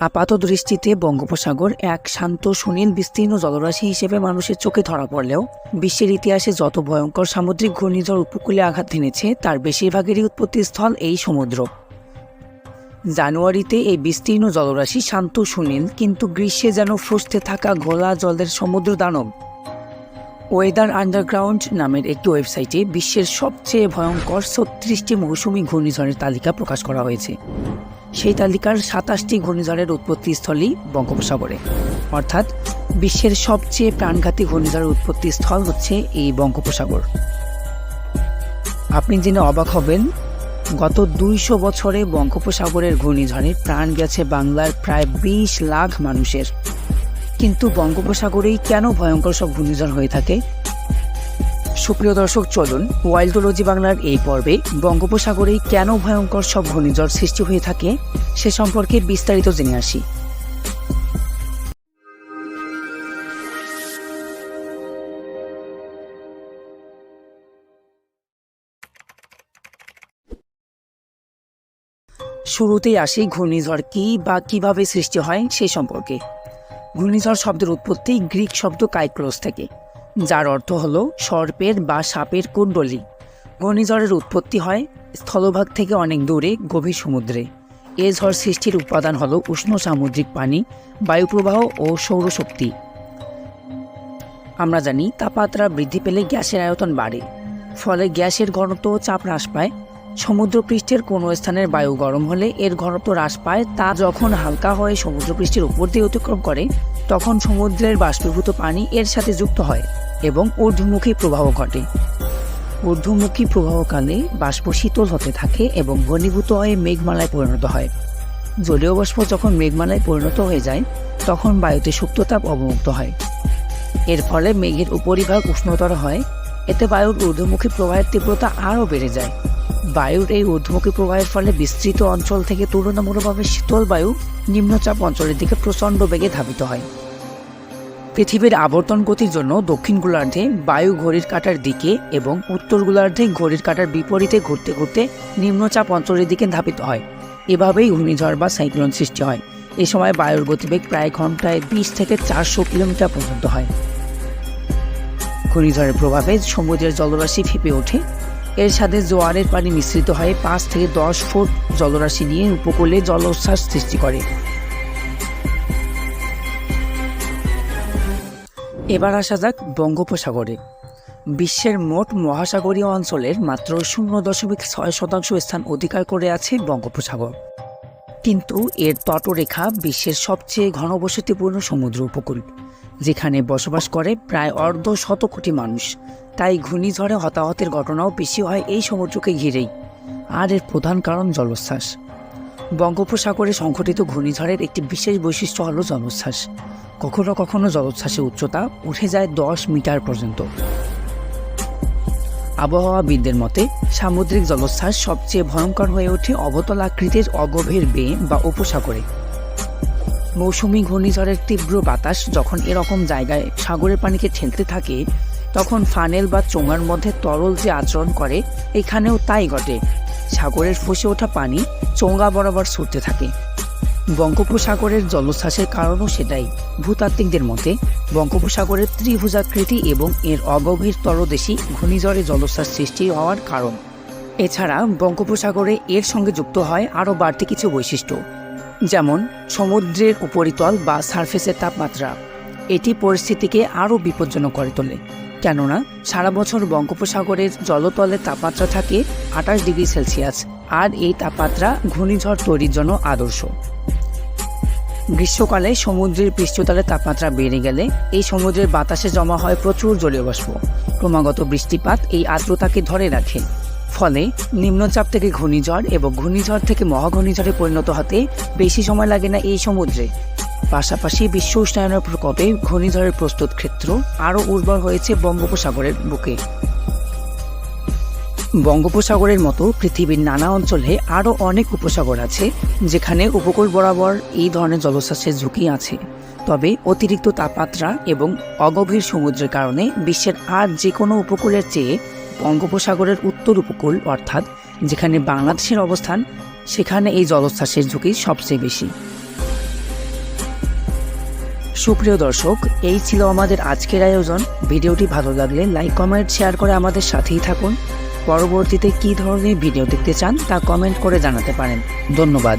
আপাত দৃষ্টিতে বঙ্গোপসাগর এক শান্ত, সুনীল, বিস্তীর্ণ জলরাশি হিসেবে মানুষের চোখে ধরা পড়লেও বিশ্বের ইতিহাসে যত ভয়ঙ্কর সামুদ্রিক ঘূর্ণিঝড় উপকূলে আঘাত হেনেছে তার বেশিরভাগেরই উৎপত্তিস্থল এই সমুদ্র। জানুয়ারিতে এই বিস্তীর্ণ জলরাশি শান্ত, সুনীল, কিন্তু গ্রীষ্মে যেন ফ্রস্তে থাকা ঘোলা জলের সমুদ্র দানব। ওয়েদার আন্ডারগ্রাউন্ড নামের একটি ওয়েবসাইটে বিশ্বের সবচেয়ে ভয়ঙ্কর ছত্রিশটি মৌসুমী ঘূর্ণিঝড়ের তালিকা প্রকাশ করা হয়েছে। সেই তালিকার সাতাশটি ঘূর্ণিঝড়ের উৎপত্তিস্থলই বঙ্গোপসাগরে। অর্থাৎ বিশ্বের সবচেয়ে প্রাণঘাতী ঘূর্ণিঝড়ের উৎপত্তিস্থল হচ্ছে এই বঙ্গোপসাগর। আপনি জেনে অবাক হবেন, গত দুইশো বছরে বঙ্গোপসাগরের ঘূর্ণিঝড়ে প্রাণ গেছে বাংলার প্রায় বিশ লাখ মানুষের। কিন্তু বঙ্গোপসাগরেই কেন ভয়ঙ্কর সব ঘূর্ণিঝড় হয়ে থাকে? সুপ্রিয় দর্শক, চলুন ওয়াইল্ডোলজি বাংলার এই পর্বে বঙ্গোপসাগরে কেন ভয়ঙ্কর সব ঘূর্ণিঝড় সৃষ্টি হয়ে থাকে সে সম্পর্কে বিস্তারিত জেনে আসি। শুরুতেই আসি ঘূর্ণিঝড় কি বা কীভাবে সৃষ্টি হয় সে সম্পর্কে। ঘূর্ণিঝড় শব্দের উৎপত্তি গ্রিক শব্দ কাইক্রোস থেকে। যার অর্থ হল সর্পের বা সাপের কুণ্ডলী। ঘূর্ণিঝড়ের উৎপত্তি হয় স্থলভাগ থেকে অনেক দূরে গভীর সমুদ্রে। এ ঝড় সৃষ্টির উপাদান হল উষ্ণ সামুদ্রিক পানি, বায়ুপ্রবাহ ও সৌরশক্তি। আমরা জানি তাপমাত্রা বৃদ্ধি পেলে গ্যাসের আয়তন বাড়ে, ফলে গ্যাসের ঘনত্ব চাপ হ্রাস পায়। সমুদ্রপৃষ্ঠের কোনো স্থানের বায়ু গরম হলে এর ঘনত্ব হ্রাস পায়, তা যখন হালকা হয়ে সমুদ্রপৃষ্ঠের উপর দিয়ে অতিক্রম করে তখন সমুদ্রের বাষ্পীভূত পানি এর সাথে যুক্ত হয় এবং ঊর্ধ্বমুখী প্রবাহ ঘটে। ঊর্ধ্বমুখী প্রবাহকালে বাষ্প শীতল হতে থাকে এবং ঘনীভূত হয়ে মেঘমালায় পরিণত হয়। জলীয় বাষ্প যখন মেঘমালায় পরিণত হয়ে যায়, তখন বায়ুতে সুপ্ততাপ অবমুক্ত হয়। এর ফলে মেঘের উপরিভাগ উষ্ণতর হয়, এতে বায়ুর ঊর্ধ্বমুখী প্রবাহের তীব্রতা আরও বেড়ে যায়। বায়ুর এই ঊর্ধ্বমুখী প্রবাহের ফলে বিস্তৃত অঞ্চল থেকে তুলনামূলকভাবে শীতল বায়ু নিম্নচাপ অঞ্চলের দিকে প্রচণ্ড বেগে ধাবিত হয়। পৃথিবীর আবর্তন গতির জন্য দক্ষিণ গোলার্ধে বায়ু ঘড়ির কাটার দিকে এবং উত্তর গোলার্ধে ঘড়ির কাটার বিপরীতে ঘুরতে ঘুরতে নিম্নচাপ অঞ্চলের দিকে ধাবিত হয়। এভাবেই ঘূর্ণিঝড় বা সাইক্লোন সৃষ্টি হয়। এ সময় বায়ুর গতিবেগ প্রায় ঘন্টায় বিশ থেকে চারশো কিলোমিটার পর্যন্ত হয়। ঘূর্ণিঝড়ের প্রভাবে সমুদ্রের জলরাশি ফেঁপে ওঠে। এর সাথে জোয়ারের পানি মিশ্রিত হয়ে পাঁচ থেকে দশ ফুট জলরাশি নিয়ে উপকূলে জলোচ্ছ্বাস সৃষ্টি করে। এবার আসা যাক বঙ্গোপসাগরে। বিশ্বের মোট মহাসাগরীয় অঞ্চলের মাত্র শূন্য দশমিক ছয় শতাংশ স্থান অধিকার করে আছে বঙ্গোপসাগর। কিন্তু এর তটরেখা বিশ্বের সবচেয়ে ঘনবসতিপূর্ণ সমুদ্র উপকূল। যেখানে বসবাস করে প্রায় অর্ধ শত কোটি মানুষ। তাই ঘূর্ণিঝড়ে হতাহতের ঘটনাও বেশি হয় এই সমুদ্রকে ঘিরেই। আর এর প্রধান কারণ জলোচ্ছ্বাস। বঙ্গোপসাগরে সংঘটিত ঘূর্ণিঝড়ের একটি বিশেষ বৈশিষ্ট্য হল জলোচ্ছ্বাস। কখনো কখনো জলোচ্ছ্বাসের উচ্চতা উঠে যায় দশ মিটার পর্যন্ত। আবহাওয়াবিদদের মতে, সামুদ্রিক জলোচ্ছ্বাস সবচেয়ে ভয়ঙ্কর হয়ে ওঠে অবতল আকৃতির অগভীর বে বা উপসাগরে। মৌসুমি ঘূর্ণিঝড়ের তীব্র বাতাস যখন এরকম জায়গায় সাগরের পানিকে ঠেলতে থাকে, তখন ফানেল বা চোঙার মধ্যে তরল যে আচরণ করে, এখানেও তাই ঘটে। সাগরের ফসে ওঠা পানি চোঙা বরাবর ছুটতে থাকে। বঙ্গোপসাগরের জলোচ্ছ্বাসের কারণও সেটাই। ভূতাত্ত্বিকদের মতে, বঙ্গোপসাগরের ত্রিভুজাকৃতি এবং এর অগভীর তলদেশী ঘূর্ণিঝড়ে জলোচ্ছ্বাস সৃষ্টি হওয়ার কারণ। এছাড়া বঙ্গোপসাগরে এর সঙ্গে যুক্ত হয় আরও বাড়তি কিছু বৈশিষ্ট্য। যেমন সমুদ্রের উপরিতল বা সারফেসের তাপমাত্রা, এটি পরিস্থিতিকে আরও বিপজ্জনক করে তোলে। কেননা, সারা বছর বঙ্গোপসাগরের জলতলের তাপমাত্রা থাকে আঠাশ ডিগ্রি সেলসিয়াস, আর এই তাপমাত্রা ঘূর্ণিঝড় তৈরির জন্য আদর্শ। গ্রীষ্মকালে সমুদ্রের পৃষ্ঠতলের তাপমাত্রা বেড়ে গেলে এই সমুদ্রের বাতাসে জমা হয় প্রচুর জলীয় বাষ্প ক্রমাগত বৃষ্টিপাত এই আর্দ্রতাকে ধরে রাখে। ফলে নিম্নচাপ থেকে ঘূর্ণিঝড় এবং ঘূর্ণিঝড় থেকে মহাঘূর্ণিঝড়ে পরিণত হতে বেশি সময় লাগে না এই সমুদ্রে। পাশাপাশি বিশ্ব উষ্ণায়নের প্রকোপে ঘূর্ণিঝড়ের প্রস্তুত ক্ষেত্র আরও উর্বর হয়েছে বঙ্গোপসাগরের বুকে। বঙ্গোপসাগরের মতো পৃথিবীর নানা অঞ্চলে আরও অনেক উপসাগর আছে, যেখানে উপকূল বরাবর এই ধরনের জলোচ্ছ্বাসের ঝুঁকি আছে। তবে অতিরিক্ত তাপমাত্রা এবং অগভীর সমুদ্রের কারণে বিশ্বের আর যে কোনো উপকূলের চেয়ে বঙ্গোপসাগরের উত্তর উপকূল, অর্থাৎ যেখানে বাংলাদেশের অবস্থান, সেখানে এই জলোচ্ছ্বাসের ঝুঁকি সবচেয়ে বেশি। সুপ্রিয় দর্শক, এই ছিল আমাদের আজকের আয়োজন। ভিডিওটি ভালো লাগলে লাইক, কমেন্ট, শেয়ার করে আমাদের সাথেই থাকুন। পরবর্তীতে কী ধরনের ভিডিও দেখতে চান তা কমেন্ট করে জানাতে পারেন। ধন্যবাদ।